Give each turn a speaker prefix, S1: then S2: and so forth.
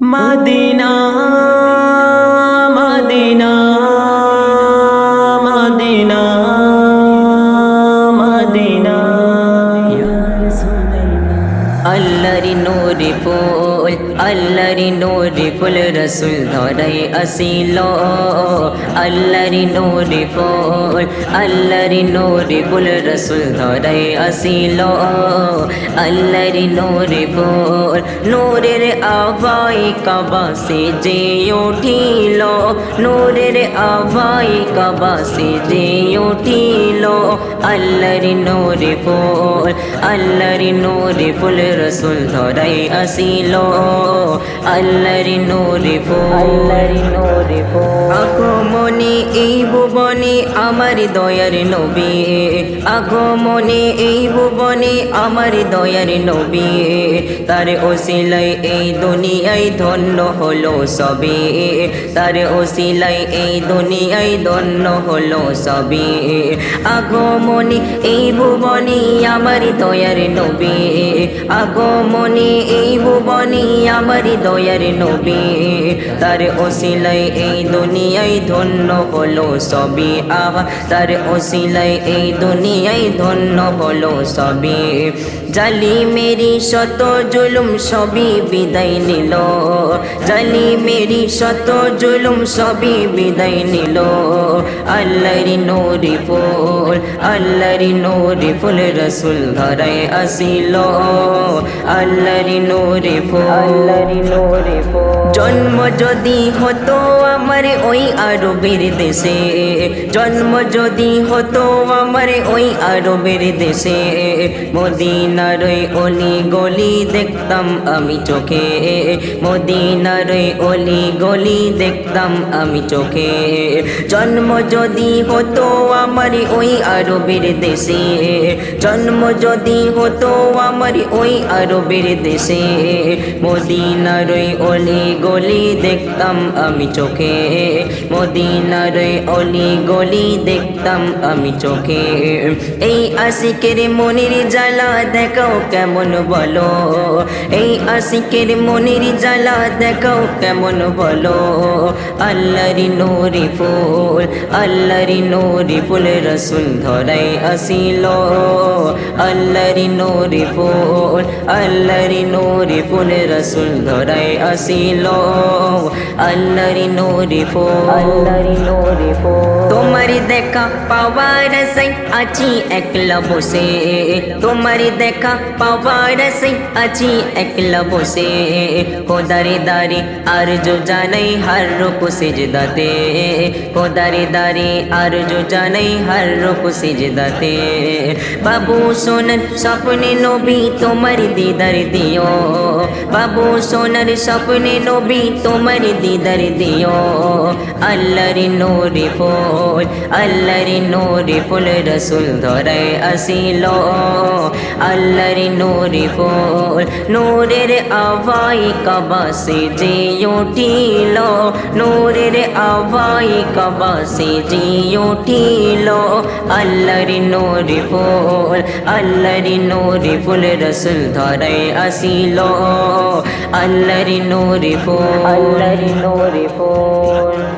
S1: مدینہ مدینہ۔
S2: আল্লাহরি নূরি ফুল রসুল ধরাই আসিল আল্লাহরি নূরি ফুল আল্লাহরি নূরি ফুল রসুল ধরাই আসিল আল্লাহরি নূরি ফুল নূরের আভাই কাবা সে যে উঠিল নূরের আভাই কাবা সে যে উঠিল আল্লাহরি নূরি ফুল আল্লাহরি নূরি ফুল রসুল ধরাই আসিল আল্লাহরি নূরি আল্লাহরি নূরি আগমনে এই ভুবনে আমার দয়ার নবী। আগমনে এই ভুবনে আমার দয়ার নবী। তার ওসিলাই এই দুনিয়ায় ধন্য হলো সবে। তার ওসিলাই এই দুনিয়ায় ধন্য হলো সবে। আগমনে এই ভুবনে আমার দয়ার নবী। আগমনে এই ভুবনে আমার দয়ার নবী। তার ওসিলাই এই দুনিয়ায় ধন্য হলো সবই আহা, তার ওসিলাই এই দুনিয়ায় ধন্য হলো সবই জালি মেরি শত জুলুম সবই বিদায় নিল। জালি মেরি শত জুলুম সবই বিদায় নিল। আল্লাহরি নোরি ফুল, আল্লাহরি নোরি ফুল রসুল ধরায় আসিল। আল্লাহরি নোরি ফুল আল্লাহরি নোরি ফুল জন্ম যদি হতো আমার ওই আরবের দেশে জন্ম যদি হতো আমার ওই আরবের দেশে মদিনার অলি গলি দেখতাম আমি চোখে মদিনার অলি গলি দেখতাম আমি চোখে। জন্ম যদি হতো আমার ওই আরবের দেশে জন্ম যদি হতো আমার ওই আরবের দেশে। মদিনার অলি গলি দেখতাম আমি চোখে। মদিনার অলি গলি দেখতাম আমি চোখে। এই আশিকের মনির জ্বালা দেখাও কেমন বলো? এই আশিকের মনির জ্বালা দেখাও কেমন বলো? আল্লাহরি নোরি ফুল, আল্লাহরি নোরি ফুল রসুল ধরাই আসিল। আল্লাহরি নোরি ফুল আল্লাহরি নোরি ফুল রসুল ধরাই আসিল। আল্লাহরি নোরি ফুল আল্লাহরি নোরি ফুল তোমার দেখা পাওয়ার সেই আছি একলা বসে তোমার দেখা পাওয়ার সেই আছি একলা বসে কোদারে দারে আর জো জানাই হার রূপ সিজদাতে। কোদারে দারে আর জো জানাই হার রূপ সিজদাতে। বাবু সোনার স্বপ্নে নবী তোমার দিদার দিও বাবু সোনার স্বপ্নে নবী তোমার দিদার দিও আল্লাহর নোরি ফুল আল্লাহর নোরি ফুল রসুল ধরায় আসিল আল্লাহর নোরি ফুল নূরের আভাই কবাসে যে উঠিল নূরের আভাই কবাসে যে উঠিল আল্লাহর নোরি ফুল আল্লাহর নোরি ফুল রসুল ধরায় আসিল। আল্লাহর নোরি ফোন আল্লাহর নোরি ফুল